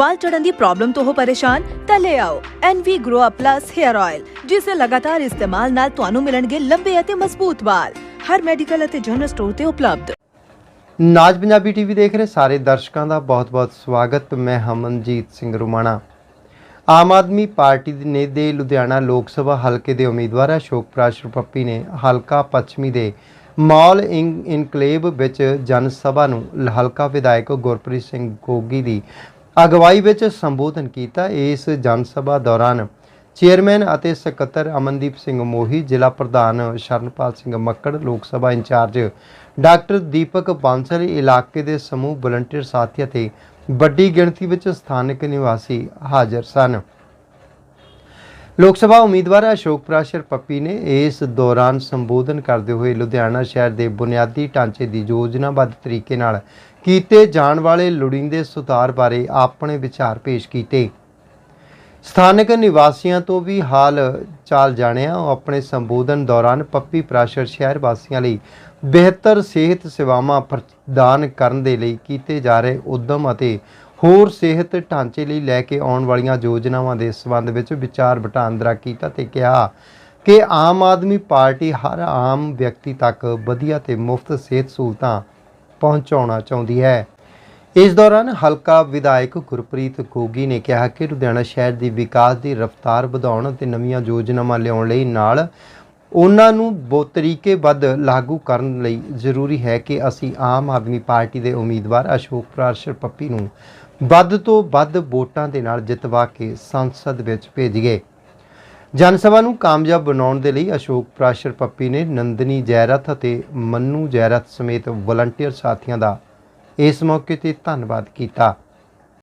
ਵਾਲ ਝੜਨ ਦੀ problem ਤੋਂ ਹੋ ਪਰੇਸ਼ਾਨ, ਤਾਂ ਲੈ ਆਓ NV Grow Up Plus Hair Oil ਜਿਸ ਦੇ ਲਗਾਤਾਰ ਇਸਤੇਮਾਲ ਨਾਲ ਤੁਹਾਨੂੰ ਮਿਲਣਗੇ ਲੰਬੇ ਅਤੇ ਮਜ਼ਬੂਤ ਵਾਲ। ਹਰ ਮੈਡੀਕਲ ਅਤੇ ਜਨਰਲ ਸਟੋਰ ਤੇ ਉਪਲਬਧ। ਨਾਜ ਪੰਜਾਬੀ ਟੀਵੀ ਦੇਖ ਰਹੇ ਸਾਰੇ ਦਰਸ਼ਕਾਂ ਦਾ ਬਹੁਤ-ਬਹੁਤ ਸਵਾਗਤ। ਮੈਂ ਹਮਨਜੀਤ ਸਿੰਘ ਰੁਮਾਣਾ। ਆਮ ਆਦਮੀ ਪਾਰਟੀ ਨੇ ਦੇ ਲੁਧਿਆਣਾ ਲੋਕ ਸਭਾ ਹਲਕੇ ਦੇ ਉਮੀਦਵਾਰ ਅਸ਼ੋਕ ਪ੍ਰਾਸ਼ਰ ਪੱਪੀ ਨੇ ਹਲਕਾ ਪੱਛਮੀ ਦੇ ਮਾਲ ਇਨਕਲੇਵ ਵਿੱਚ ਜਨ ਸਭਾ ਨੂੰ ਹਲਕਾ ਵਿਧਾਇਕ ਗੁਰਪ੍ਰੀਤ ਸਿੰਘ ਗੋਗੀ ਦੀ ਅਗਵਾਈ ਵਿੱਚ ਸੰਬੋਧਨ ਕੀਤਾ ਇਸ ਜਨ ਸਭਾ ਦੌਰਾਨ ਚੇਅਰਮੈਨ ਅਤੇ ਸਕੱਤਰ ਅਮਨਦੀਪ ਸਿੰਘ ਮੋਹੀ, ਜ਼ਿਲ੍ਹਾ ਪ੍ਰਧਾਨ Sharanpal Singh Makkar, Lok Sabha in charge doctor Deepak Bansal, ਇਲਾਕੇ ਦੇ ਸਮੂਹ ਵਲੰਟੀਅਰ ਸਾਥੀ ਅਤੇ ਵੱਡੀ ਗਿਣਤੀ ਵਿੱਚ ਸਥਾਨਕ ਨਿਵਾਸੀ ਹਾਜ਼ਰ ਸਨ। ਲੋਕ ਸਭਾ ਉਮੀਦਵਾਰ ਅਸ਼ੋਕ ਪ੍ਰਾਸ਼ਰ ਪੱਪੀ ਨੇ ਇਸ ਦੌਰਾਨ ਸੰਬੋਧਨ ਕਰਦੇ ਹੋਏ ਲੁਧਿਆਣਾ ਸ਼ਹਿਰ ਦੇ ਬੁਨਿਆਦੀ ਢਾਂਚੇ ਦੀ ਯੋਜਨਾਬੱਧ ਤਰੀਕੇ ਨਾਲ ਕੀਤੇ ਜਾਣ ਵਾਲੇ ਲੋੜੀਂਦੇ ਸੁਧਾਰ ਬਾਰੇ ਆਪਣੇ ਵਿਚਾਰ ਪੇਸ਼ ਕੀਤੇ। ਸਥਾਨਕ ਨਿਵਾਸੀਆਂ ਤੋਂ ਵੀ ਹਾਲ ਚਾਲ ਜਾਣਿਆ। ਉਹ ਆਪਣੇ ਸੰਬੋਧਨ ਦੌਰਾਨ ਪੱਪੀ ਪ੍ਰਾਸ਼ਰ ਸ਼ਹਿਰ ਵਾਸੀਆਂ ਲਈ ਬਿਹਤਰ ਸਿਹਤ ਸੇਵਾਵਾਂ ਪ੍ਰਦਾਨ ਕਰਨ ਦੇ ਲਈ ਕੀਤੇ ਜਾ ਰਹੇ ਉਦਮ ਅਤੇ ਹੋਰ ਸਿਹਤ ਢਾਂਚੇ ਲਈ ਲੈ ਕੇ ਆਉਣ ਵਾਲੀਆਂ ਯੋਜਨਾਵਾਂ ਦੇ ਸੰਬੰਧ ਵਿੱਚ ਵਿਚਾਰ ਵਟਾਂਦਰਾ ਕੀਤਾ ਤੇ ਕਿਹਾ ਕਿ ਆਮ ਆਦਮੀ ਪਾਰਟੀ ਹਰ ਆਮ ਵਿਅਕਤੀ ਤੱਕ ਵਧੀਆ ਤੇ ਮੁਫਤ ਸਿਹਤ ਸਹੂਲਤਾਂ ਪਹੁੰਚਾਉਣਾ ਚਾਹੁੰਦੀ ਹੈ। ਇਸ ਦੌਰਾਨ ਹਲਕਾ ਵਿਧਾਇਕ ਗੁਰਪ੍ਰੀਤ ਗੋਗੀ ਨੇ ਕਿਹਾ ਕਿ ਲੁਧਿਆਣਾ ਸ਼ਹਿਰ ਦੀ ਵਿਕਾਸ ਦੀ ਰਫ਼ਤਾਰ ਵਧਾਉਣ ਅਤੇ ਨਵੀਆਂ ਯੋਜਨਾਵਾਂ ਲਿਆਉਣ ਲਈ ਨਾਲ ਉਹਨਾਂ ਨੂੰ ਬਹੁ ਤਰੀਕੇਬੱਧ ਲਾਗੂ ਕਰਨ ਲਈ ਜ਼ਰੂਰੀ ਹੈ ਕਿ ਅਸੀਂ ਆਮ ਆਦਮੀ ਪਾਰਟੀ ਦੇ ਉਮੀਦਵਾਰ ਅਸ਼ੋਕ ਪ੍ਰਾਸ਼ਰ ਪੱਪੀ ਨੂੰ ਵੱਧ ਤੋਂ ਵੱਧ ਵੋਟਾਂ ਦੇ ਨਾਲ ਜਿਤਵਾ ਕੇ ਸੰਸਦ ਵਿੱਚ ਭੇਜੀਏ। ਜਨ ਸਭਾ ਨੂੰ ਕਾਮਯਾਬ ਬਣਾਉਣ ਦੇ ਲਈ ਅਸ਼ੋਕ ਪ੍ਰਾਸ਼ਰ ਪੱਪੀ ਨੇ ਨੰਦਨੀ ਜੈਰਥ ਅਤੇ ਮੰਨੂ ਜੈਰਥ ਸਮੇਤ ਵਲੰਟੀਅਰ ਸਾਥੀਆਂ ਦਾ ਇਸ ਮੌਕੇ ਤੇ ਧੰਨਵਾਦ ਕੀਤਾ।